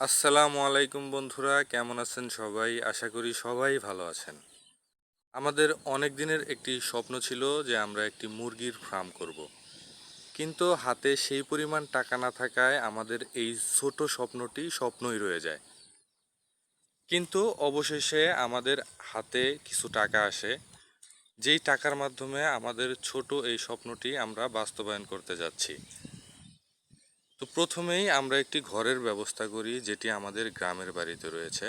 আসসালামু আলাইকুম বন্ধুরা, কেমন আছেন সবাই? আশা করি সবাই ভালো আছেন। আমাদের অনেক দিনের একটি স্বপ্ন ছিল যে আমরা একটি মুরগির ফার্ম করব। কিন্তু হাতে সেই পরিমাণ টাকা না থাকায় আমাদের এই ছোট স্বপ্নটি স্বপ্নই রয়ে যায়। কিন্তু অবশেষে আমাদের হাতে কিছু টাকা আসে, যেই টাকার মাধ্যমে আমাদের ছোট এই স্বপ্নটি আমরা বাস্তবায়ন করতে যাচ্ছি। তো প্রথমেই আমরা একটি ঘরের ব্যবস্থা করি, যেটি আমাদের গ্রামের বাড়িতে রয়েছে।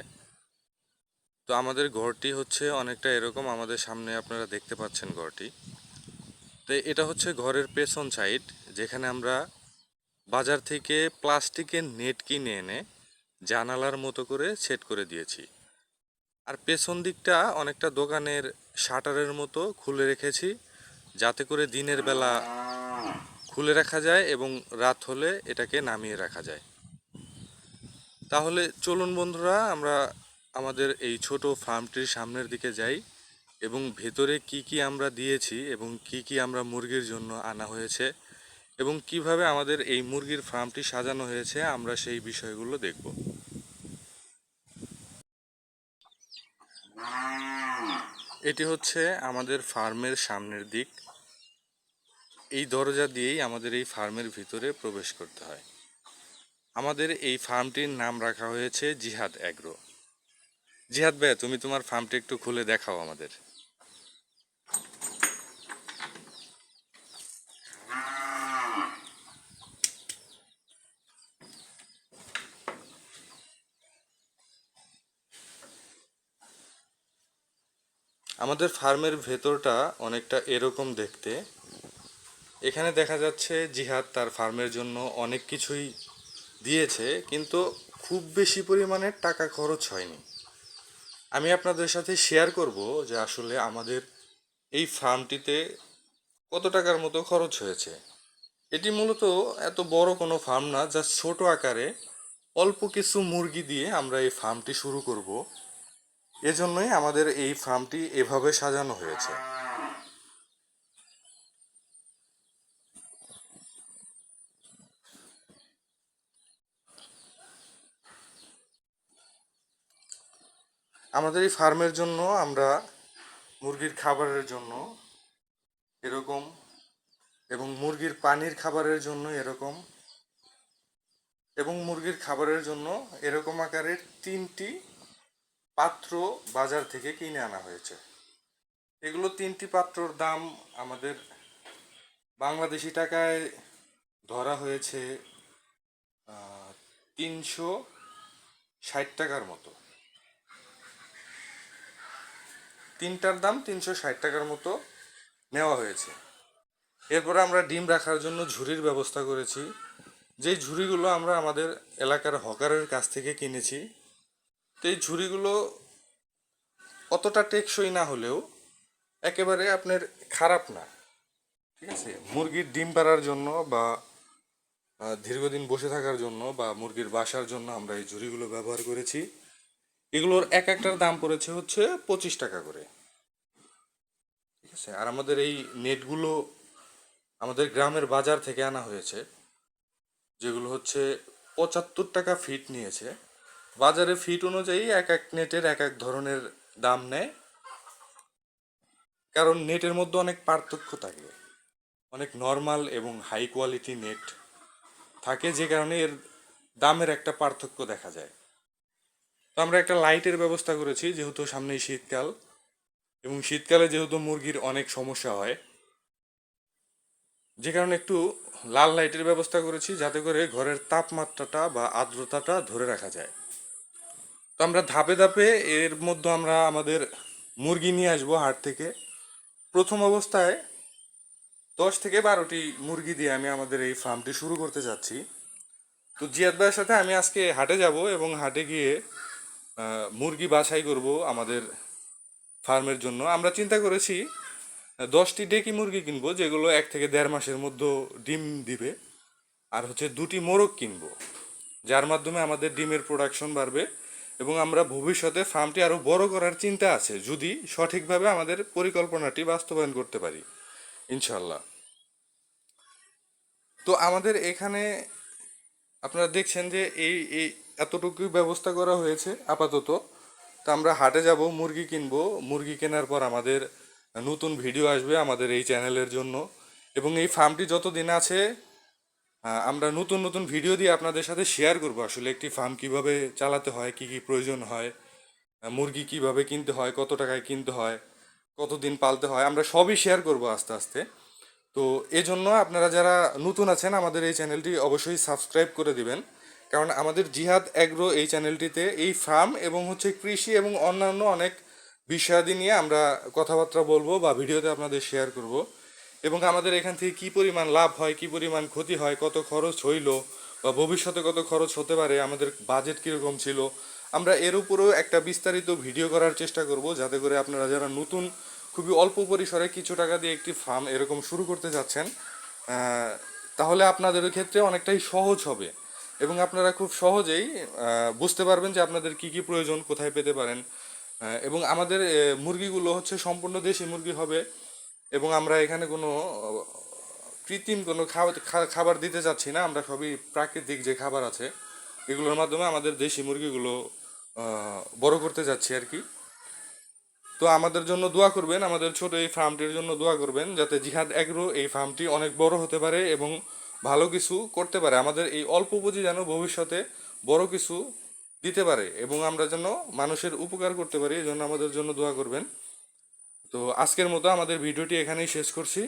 তো আমাদের ঘরটি হচ্ছে অনেকটা এরকম, আমাদের সামনে আপনারা দেখতে পাচ্ছেন ঘরটি। তো এটা হচ্ছে ঘরের পেছন সাইড, যেখানে আমরা বাজার থেকে প্লাস্টিকের নেট কিনে এনে জানালার মতো করে সেট করে দিয়েছি। আর পেছন দিকটা অনেকটা দোকানের শাটারের মতো খুলে রেখেছি, যাতে করে দিনের বেলা খুলে রাখা যায় এবং রাত হলে এটাকে নামিয়ে রাখা যায়। তাহলে চলুন বন্ধুরা, আমরা আমাদের এই ছোট ফার্মটির সামনের দিকে যাই এবং ভেতরে কি কি আমরা দিয়েছি এবং কি কি আমরা মুরগির জন্য আনা হয়েছে এবং কীভাবে আমাদের এই মুরগির ফার্মটি সাজানো হয়েছে, আমরা সেই বিষয়গুলো দেখব। এটি হচ্ছে আমাদের ফার্মের সামনের দিক। এই দরজা দিয়েই আমাদের এই ফার্মের ভিতরে প্রবেশ করতে হয়। আমাদের এই ফার্মটির নাম রাখা হয়েছে জিহাদ অ্যাগ্রো। জিহাদ ভাইয়া, তুমি তোমার ফার্মটি একটু খুলে দেখাও আমাদের। আমাদের ফার্মের ভেতরটা অনেকটা এরকম দেখতে। এখানে দেখা যাচ্ছে জিহাদ তার ফার্মের জন্য অনেক কিছুই দিয়েছে, কিন্তু খুব বেশি পরিমাণে টাকা খরচ হয়নি। আমি আপনাদের সাথে শেয়ার করব যে আসলে আমাদের এই ফার্মটিতে কত টাকার মতো খরচ হয়েছে। এটি মূলত এত বড় কোনো ফার্ম না যা ছোট আকারে অল্প কিছু মুরগি দিয়ে আমরা এই ফার্মটি শুরু করব। এজন্যই আমাদের এই ফার্মটি এভাবে সাজানো হয়েছে। আমাদের এই ফার্মের জন্য আমরা মুরগির খাবারের জন্য এরকম এবং মুরগির পানির খাবারের জন্য এরকম এবং মুরগির খাবারের জন্য এরকম আকারের তিনটি পাত্র বাজার থেকে কিনে আনা হয়েছে। এগুলো তিনটি পাত্রর দাম আমাদের বাংলাদেশি টাকায় ধরা হয়েছে তিনশো ষাট টাকার মতো। তিনটার দাম তিনশো ষাট টাকার মতো নেওয়া হয়েছে। এরপরে আমরা ডিম রাখার জন্য ঝুড়ির ব্যবস্থা করেছি। যেই ঝুড়িগুলো আমরা আমাদের এলাকার হকারের কাছ থেকে কিনেছি তো এই ঝুড়িগুলো অতটা টেকসই না হলেও একেবারে আপনার খারাপ না। ঠিক আছে? মুরগির ডিম পাড়ার জন্য বা দীর্ঘদিন বসে থাকার জন্য বা মুরগির বাসার জন্য আমরা এই ঝুড়িগুলো ব্যবহার করেছি। এগুলোর এক একটার দাম পড়েছে হচ্ছে পঁচিশ টাকা করে। ঠিক আছে? আর আমাদের এই নেটগুলো আমাদের গ্রামের বাজার থেকে আনা হয়েছে, যেগুলো হচ্ছে পঁচাত্তর টাকা ফিট নিয়েছে। বাজারে ফিট অনুযায়ী এক এক নেটের এক এক ধরনের দাম নেয়, কারণ নেটের মধ্যে অনেক পার্থক্য থাকে। অনেক নর্মাল এবং হাই কোয়ালিটি নেট থাকে, যে কারণে এর দামের একটা পার্থক্য দেখা যায়। আমরা একটা লাইটের ব্যবস্থা করেছি, যেহেতু সামনেই শীতকাল। এবং শীতকালে যেহেতু মুরগির অনেক সমস্যা হয়, যে কারণে একটু লাল লাইটের ব্যবস্থা করেছি, যাতে করে ঘরের তাপমাত্রাটা বা আর্দ্রতাটা ধরে রাখা যায়। তো আমরা ধাপে ধাপে এর মধ্যে আমরা আমাদের মুরগি নিয়ে আসব হাট থেকে। প্রথম অবস্থায় দশ থেকে বারোটি মুরগি দিয়ে আমি আমাদের এই ফার্মটি শুরু করতে যাচ্ছি। তো জিয়াদ ভাইয়ের সাথে আমি আজকে হাটে যাব এবং হাটে গিয়ে মুরগি বাছাই করব আমাদের ফার্মের জন্য। আমরা চিন্তা করেছি, দশটি ডেকি মুরগি কিনবো, যেগুলো এক থেকে দেড় মাসের মধ্যে ডিম দিবে, আর হচ্ছে দুটি মোরগ কিনবো, যার মাধ্যমে আমাদের ডিমের প্রোডাকশন বাড়বে এবং আমরা ভবিষ্যতে ফার্মটি আরও বড় করার চিন্তা আছে, যদি সঠিকভাবে আমাদের পরিকল্পনাটি বাস্তবায়ন করতে পারি ইনশাল্লাহ তো আমাদের এখানে আপনারা দেখছেন যে এই এই এতটুকুই ব্যবস্থা করা হয়েছে আপাতত। তো আমরা হাটে যাব, মুরগি কিনবো। মুরগি কেনার পর আমাদের নতুন ভিডিও আসবে আমাদের এই চ্যানেলের জন্য। এবং এই ফার্মটি যতদিন আছে আমরা নতুন নতুন ভিডিও দিয়ে আপনাদের সাথে শেয়ার করব আসলে একটি ফার্ম কীভাবে চালাতে হয়, কি কি প্রয়োজন হয় মুরগি কীভাবে কিনতে হয়, কত টাকায় কিনতে হয়, কতদিন পালতে হয়, আমরা সবই শেয়ার করব আস্তে আস্তে। তো এজন্য আপনারা যারা নতুন আছেন, আমাদের এই চ্যানেলটি অবশ্যই সাবস্ক্রাইব করে দিবেন। কারণ আমাদের জিহাদ অ্যাগ্রো এই চ্যানেলটিতে এই ফার্ম এবং হচ্ছে কৃষি এবং অন্যান্য অনেক বিষয়াদি নিয়ে আমরা কথাবার্তা বলব বা ভিডিওতে আপনাদের শেয়ার করব। এবং আমাদের এখান থেকে কি পরিমাণ লাভ হয়, কি পরিমাণ ক্ষতি হয়, কত খরচ হইল বা ভবিষ্যতে কত খরচ হতে পারে, আমাদের বাজেট কীরকম ছিল, আমরা এর উপরেও একটা বিস্তারিত ভিডিও করার চেষ্টা করব যাতে করে আপনারা যারা নতুন খুবই অল্প পরিসরে কিছু টাকা দিয়ে একটি ফার্ম এরকম শুরু করতে যাচ্ছেন তাহলে আপনাদের ক্ষেত্রে অনেকটাই সহজ হবে। এবং আপনারা খুব সহজেই বুঝতে পারবেন যে আপনাদের কি কি প্রয়োজন, কোথায় পেতে পারেন। এবং আমাদের মুরগিগুলো হচ্ছে সম্পূর্ণ দেশি মুরগি হবে এবং আমরা এখানে কোনো কৃত্রিম কোনো খাবার দিতে চাচ্ছি না। আমরা সবই প্রাকৃতিক যে খাবার আছে, এগুলোর মাধ্যমে আমাদের দেশি মুরগিগুলো বড় করতে যাচ্ছি আর কি। তো আমাদের জন্য দোয়া করবেন, আমাদের ছোট এই ফার্মটির জন্য দোয়া করবেন, যাতে জিহাদ এগ্রো এই ফার্মটি অনেক বড় হতে পারে এবং ভালো কিছু করতে পারে, আমাদের এই অল্প পুঁজি যেন ভবিষ্যতে বড় কিছু দিতে পারে এবং আমরা যেন মানুষের উপকার করতে পারি, এই জন্য আমাদের জন্য দোয়া করবেন। তো আজকের মতো আমাদের ভিডিওটি এখানেই শেষ করছি।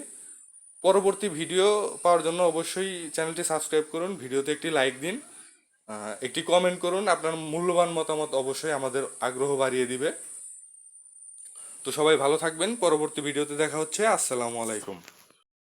পরবর্তী ভিডিও পাওয়ার জন্য অবশ্যই চ্যানেলটি সাবস্ক্রাইব করুন, ভিডিওতে একটি লাইক দিন একটি কমেন্ট করুন, আপনার মূল্যবান মতামত অবশ্যই আমাদের আগ্রহ বাড়িয়ে দিবে। তো সবাই ভালো থাকবেন, পরবর্তী ভিডিওতে দেখা হচ্ছে, আসসালামু আলাইকুম।